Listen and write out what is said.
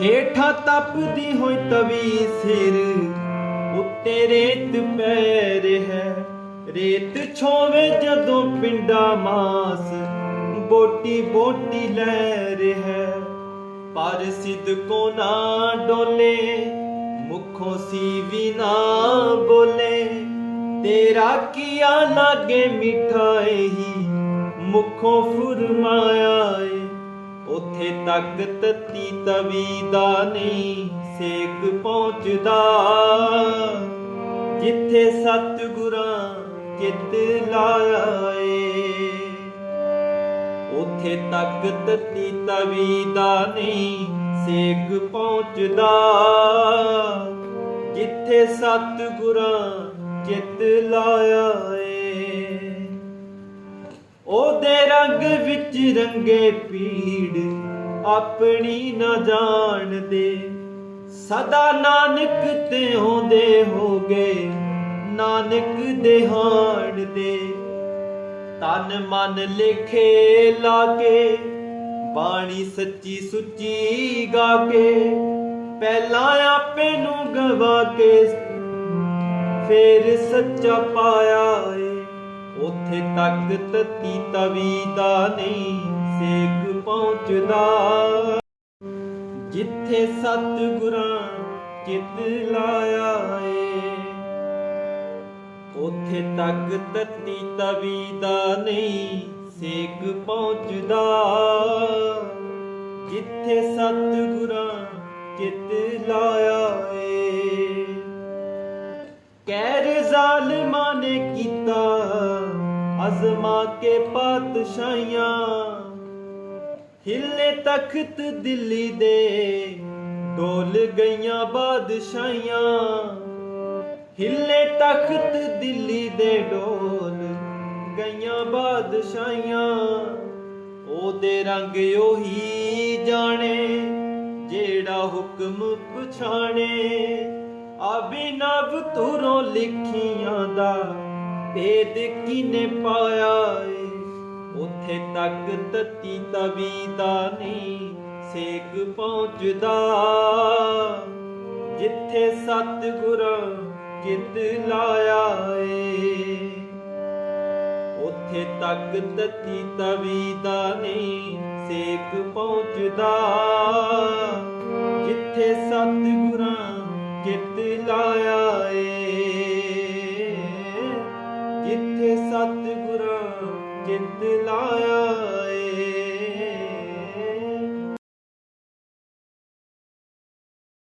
ਹੇਠਾਂ ਤਪਦੀ ਹੋਈ ਤਵੀ ਸਿਰ, ਉੱਤੇ ਰੇਤ ਪੈ ਰਿਹਾ ਰੇਤ ਛੋਵੇ ਜਦੋਂ ਪਿੰਡਾ ਮਾਸ, ਬੋਟੀ ਬੋਟੀ ਲੈ ਰਿਹਾ ਪਰ ਸਿੱਧ ਕੋ ਨਾ ਡੋਲੇ, ਮੁਖੋਂ ਸੀ ਵੀ ਨਾ ਬੋਲੇ। ਤੇਰਾ ਕੀਆ ਲਾਗੇ ਮਿਠਾਈ ਹੀ ਮੁਖੋਂ ਫੁਰਮਾਇਆ ਏ। ਜਿੱਥੇ ਤੱਕ ਤਤੀ ਤਵੀ ਦਾ ਨਹੀਂ ਸੇਕ ਪਹੁੰਚਦਾ, ਜਿੱਥੇ ਸਤਿਗੁਰਾਂ ਚਿੱਤ ਲਾਇਆ ਏ ਉਥੇ ਤੱਕ ਤਤੀ ਤਵੀ ਦਾ ਨਹੀਂ ਸੇਕ ਪਹੁੰਚਦਾ, ਜਿੱਥੇ ਸਤਿਗੁਰਾਂ ਚਿੱਤ ਲਾਇਆ ਏ ਉਹਦੇ ਰੰਗ ਵਿੱਚ ਰੰਗੇ ਪੀੜ ਆਪਣੀ ਨਾ ਜਾਣਦੇ ਸਦਾ ਨਾਨਕ ਤੇ ਹੁੰਦੇ ਹੋਗੇ, ਨਾਨਕ ਦੇ ਦੇ। ਤਨ ਮਨ ਲਿਖੇ ਲਾ ਕੇ, ਬਾਣੀ ਸੱਚੀ ਸੁੱਚੀ ਗਾ ਕੇ, ਪਹਿਲਾਂ ਆਪੇ ਨੂੰ ਗਵਾ ਕੇ। ਫੇਰ ਸੱਚਾ ਪਾਇਆ ਉਥੇ ਤੱਕ ਤਤੀ ਤਵੀ ਦਾ ਨਹੀਂ ਸੇਕ ਪਹੁੰਚਦਾ। ਜਿੱਥੇ ਸਤਿਗੁਰਾਂ ਚਿੱਤ ਲਾਇਆ ਏ, ਉਥੇ ਤੱਕ ਤਤੀ ਤਵੀ ਦਾ ਨਹੀਂ ਸੇਕ ਪਹੁੰਚਦਾ। ਜਿੱਥੇ ਸਤਿਗੁਰਾਂ ਚਿੱਤ ਲਾਇਆ ਏ ਅਜ਼ਮਾ ਕੇ ਪਾਤਸ਼ਾਹੀਆਂ। ਹਿੱਲੇ ਤਖਤ ਦਿੱਲੀ ਦੇ ਡੋਲ ਗਈਆਂ ਬਾਦਸ਼ਾਹੀਆਂ। ਹਿੱਲੇ ਤਖਤ ਦਿੱਲੀ ਦੇ ਡੋਲ ਗਈਆਂ ਬਾਦਸ਼ਾਹੀਆਂ। ਉਹਦੇ ਰੰਗ ਉਹੀ ਜਾਣੇ, ਜਿਹੜਾ ਹੁਕਮ ਪਛਾਣੇ। ਅਭਿਨਵ ਤੁਰੋਂ ਲਿਖੀਆਂ ਦਾ ਭੇਦ ਕਿਨੇ ਪਾਇਆ ਏ? ਉਥੇ ਤੱਕ ਤਤੀ ਤਵੀ ਦਾ ਨਹੀਂ, ਸੇਕ ਪਹੁੰਚਦਾ। ਜਿੱਥੇ ਸਤਿਗੁਰਾਂ ਚਿੱਤ ਲਾਇਆ ਏ। ਉਥੇ ਤੱਕ ਤਤੀ ਤਵੀ ਦਾ ਨਹੀਂ, ਸੇਕ ਪਹੁੰਚਦਾ।